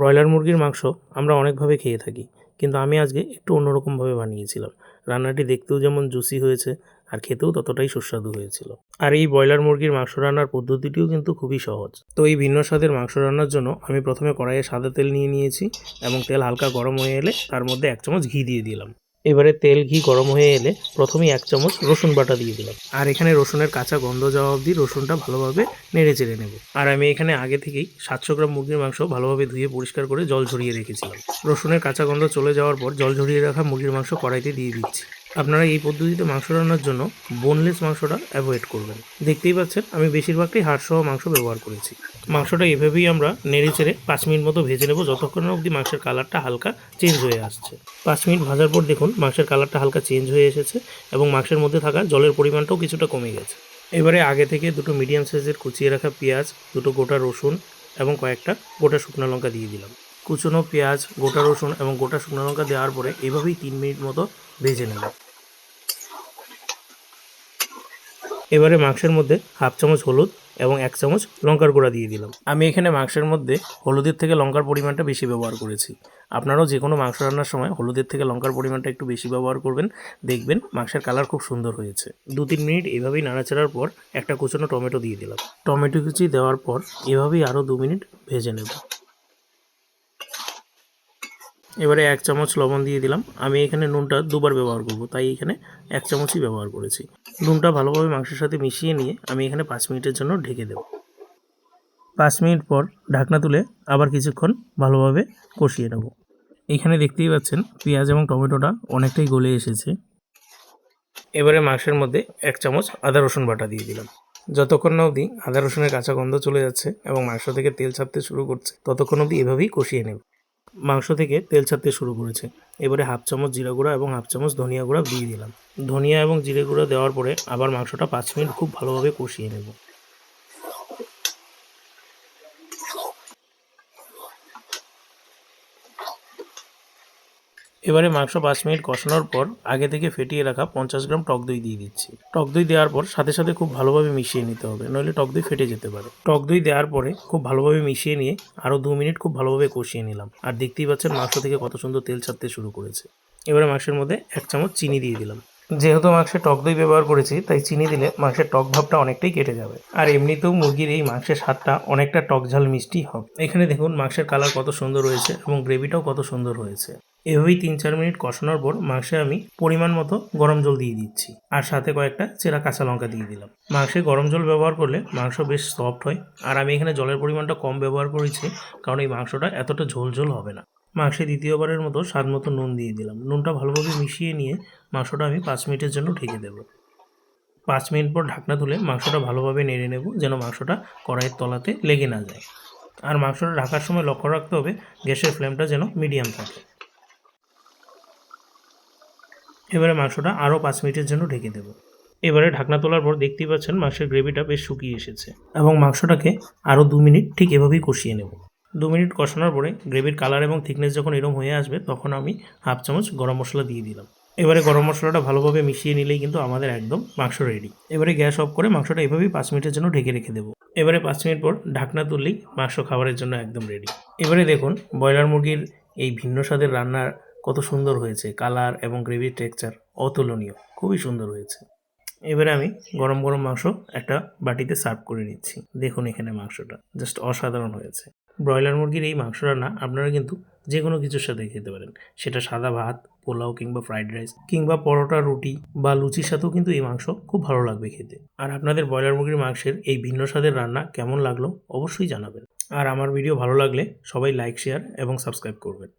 Broiler মুরগির মাংস আমরা অনেকভাবে খেয়ে থাকি, কিন্তু আমি আজকে একটু অন্যরকমভাবে বানিয়েছিলাম। রান্নাটি দেখতেও যেমন জুসি হয়েছে, আর খেতেও ততটাই সুস্বাদু হয়েছিল। আর এই ব্রয়লার মুরগির মাংস রান্নার পদ্ধতিটিও কিন্তু খুবই সহজ। তো এই ভিন্ন স্বাদের মাংস রান্নার জন্য আমি প্রথমে কড়াইয়ে সাদা তেল নিয়ে নিয়েছি এবং তেল হালকা গরম হয়ে এলে তার মধ্যে এক চামচ ঘি দিয়ে দিলাম। এবারে তেল ঘি গরম হয়ে এলে প্রথমেই এক চামচ রসুন বাটা দিয়ে দিলাম। আর এখানে রসুনের কাঁচা গন্ধ যাওয়া অবধি রসুনটা ভালোভাবে নেড়ে চেড়ে নেব। আর আমি এখানে আগে থেকেই সাতশো গ্রাম মুরগির মাংস ভালোভাবে ধুয়ে পরিষ্কার করে জল ঝরিয়ে রেখেছিলাম। রসুনের কাঁচা গন্ধ চলে যাওয়ার পর জল ঝরিয়ে রাখা মুরগির মাংস কড়াইতে দিয়ে দিচ্ছি। আপনারা এই পদ্ধতিতে মাংস রান্নার জন্য বোনলেস মাংসটা অ্যাভয়েড করবেন। দেখতেই পাচ্ছেন, আমি বেশিরভাগটাই হাড়সহ মাংস ব্যবহার করেছি। মাংসটা এভাবেই আমরা নেড়ে চেড়ে পাঁচ মিনিট মতো ভেজে নেব, যতক্ষণ অবধি মাংসের কালারটা হালকা চেঞ্জ হয়ে আসছে। পাঁচ মিনিট ভাজার পর দেখুন, মাংসের কালারটা হালকা চেঞ্জ হয়ে এসেছে এবং মাংসের মধ্যে থাকা জলের পরিমাণটাও কিছুটা কমে গেছে। এবারে আগে থেকে দুটো মিডিয়াম সাইজের কুচিয়ে রাখা পেঁয়াজ, দুটো গোটা রসুন এবং কয়েকটা গোটা শুকনো লঙ্কা দিয়ে দিলাম। কুচনো পেঁয়াজ, গোটা রসুন এবং গোটা শুকনো লঙ্কা দেওয়ার পরে এভাবেই তিন মিনিট মতো ভেজে নেব। এবারে মাংসের মধ্যে হাফ চামচ হলুদ এবং এক চামচ লঙ্কার গুঁড়া দিয়ে দিলাম। আমি এখানে মাংসের মধ্যে হলুদের থেকে লঙ্কার পরিমাণটা বেশি ব্যবহার করেছি। আপনারাও যে কোনো মাংস রান্নার সময় হলুদের থেকে লঙ্কার পরিমাণটা একটু বেশি ব্যবহার করবেন। দেখবেন মাংসের কালার খুব সুন্দর হয়েছে। দু তিন মিনিট এভাবেই নাড়াচাড়ার পর একটা কুচনো টমেটো দিয়ে দিলাম। টমেটো কুচি দেওয়ার পর এভাবেই আরও দু মিনিট ভেজে নেব। এবারে এক চামচ লবণ দিয়ে দিলাম। আমি এখানে নুনটা দুবার ব্যবহার করব, তাই এখানে এক চামচই ব্যবহার করেছি। নুনটা ভালোভাবে মাংসের সাথে মিশিয়ে নিয়ে আমি এখানে পাঁচ মিনিটের জন্য ঢেকে দেব। পাঁচ মিনিট পর ঢাকনা তুলে আবার কিছুক্ষণ ভালোভাবে কষিয়ে নেব। এখানে দেখতেই পাচ্ছেন, পেঁয়াজ এবং টমেটোটা অনেকটাই গলে এসেছে। এবারে মাংসের মধ্যে এক চামচ আদা রসুন বাটা দিয়ে দিলাম। যতক্ষণ না অবধি আদা রসুনের কাঁচা গন্ধ চলে যাচ্ছে এবং মাংস থেকে তেল ছাড়তে শুরু করছে, ততক্ষণ অবধি এভাবেই কষিয়ে নেব। মাংস থেকে তেল ছাড়তে শুরু করেছে। এবারে হাফ চামচ জিরা গুঁড়া এবং হাফ চামচ ধনিয়া গুঁড়া দিয়ে দিলাম। ধনিয়া এবং জিরে গুঁড়া দেওয়ার পরে আবার মাংসটা পাঁচ মিনিট খুব ভালোভাবে কষিয়ে নেব। এবারে মাংস পাঁচ মিনিট কষানোর পর আগে থেকে ফেটিয়ে রাখা পঞ্চাশ গ্রাম টক দই দিয়ে দিচ্ছি। টক দই দেওয়ার পর সাথে সাথে খুব ভালোভাবে মিশিয়ে নিতে হবে, নইলে টক দই ফেটে যেতে পারে। টক দই দেওয়ার পরে খুব ভালোভাবে মিশিয়ে নিয়ে আরও দু মিনিট খুব ভালোভাবে কষিয়ে নিলাম। আর দেখতেই পাচ্ছেন মাংস থেকে কত সুন্দর তেল ছাড়তে শুরু করেছে। এবারে মাংসের মধ্যে এক চামচ চিনি দিয়ে দিলাম। যেহেতু মাংসে টক দই ব্যবহার করেছি, তাই চিনি দিলে মাংসের টক ভাবটা অনেকটাই কেটে যাবে। আর এমনিতেও মুরগির এই মাংসের স্বাদটা অনেকটা টক ঝাল মিষ্টি হবে। এখানে দেখুন মাংসের কালার কত সুন্দর হয়েছে এবং গ্রেভিটাও কত সুন্দর হয়েছে। এভাবেই তিন চার মিনিট কষানোর পর মাংসে আমি পরিমাণ মতো গরম জল দিয়ে দিচ্ছি। আর সাথে কয়েকটা চেরা কাঁচা লঙ্কা দিয়ে দিলাম। মাংসে গরম জল ব্যবহার করলে মাংস বেশ সফট হয়। আর আমি এখানে জলের পরিমাণটা কম ব্যবহার করেছি, কারণ এই মাংসটা এতটা ঝোল ঝোল হবে না। মাংসে দ্বিতীয়বারের মতো স্বাদ মতো নুন দিয়ে দিলাম। নুনটা ভালোভাবে মিশিয়ে নিয়ে মাংসটা আমি পাঁচ মিনিটের জন্য ঢেকে দেব। পাঁচ মিনিট পর ঢাকনা তুলে মাংসটা ভালোভাবে নেড়ে নেব, যেন মাংসটা কড়াইয়ের তলাতে লেগে না যায়। আর মাংসটা ঢাকার সময় লক্ষ্য রাখতে হবে, গ্যাসের ফ্লেমটা যেন মিডিয়াম থাকে। এবারে মাংসটা আরও পাঁচ মিনিটের জন্য ঢেকে দেব। এবারে ঢাকনা তোলার পর দেখতেই পাচ্ছেন মাংসের গ্রেভিটা বেশ শুকিয়ে এসেছে এবং মাংসটাকে আরও দু মিনিট ঠিক এভাবেই কষিয়ে নেব। দু মিনিট কষানোর পরে গ্রেভির কালার এবং থিকনেস যখন এরম হয়ে আসবে, তখন আমি হাফ চামচ গরম মশলা দিয়ে দিলাম। এবারে গরম মশলাটা ভালোভাবে মিশিয়ে নিলেই কিন্তু আমাদের একদম মাংস রেডি এবারে গ্যাস অফ করে মাংসটা এভাবেই পাঁচ মিনিটের জন্য ঢেকে রেখে দেবো। এবারে পাঁচ মিনিট পর ঢাকনা তুললেই মাংস খাবারের জন্য একদম রেডি এবারে দেখুন, ব্রয়লার মুরগির এই ভিন্ন স্বাদের রান্নার কত সুন্দর হয়েছে। কালার এবং গ্রেভির টেক্সচার অতুলনীয়, খুবই সুন্দর হয়েছে। এবারে আমি গরম গরম মাংস একটা বাটিতে সার্ভ করে নিচ্ছি। দেখুন এখানে মাংসটা, জাস্ট অসাধারণ হয়েছে। ব্রয়লার মুরগির এই মাংস রান্না আপনারা কিন্তু যে কোনো কিছুর সাথে খেতে পারেন। সেটা সাদা ভাত, পোলাও কিংবা ফ্রাইড রাইস কিংবা পরোটা, রুটি বা লুচির সাথেও কিন্তু এই মাংস খুব ভালো লাগবে খেতে। আর আপনাদের ব্রয়লার মুরগির মাংসের এই ভিন্ন স্বাদের রান্না কেমন লাগল অবশ্যই জানাবেন। আর আমার ভিডিও ভালো লাগলে সবাই লাইক, শেয়ার এবং সাবস্ক্রাইব করবেন।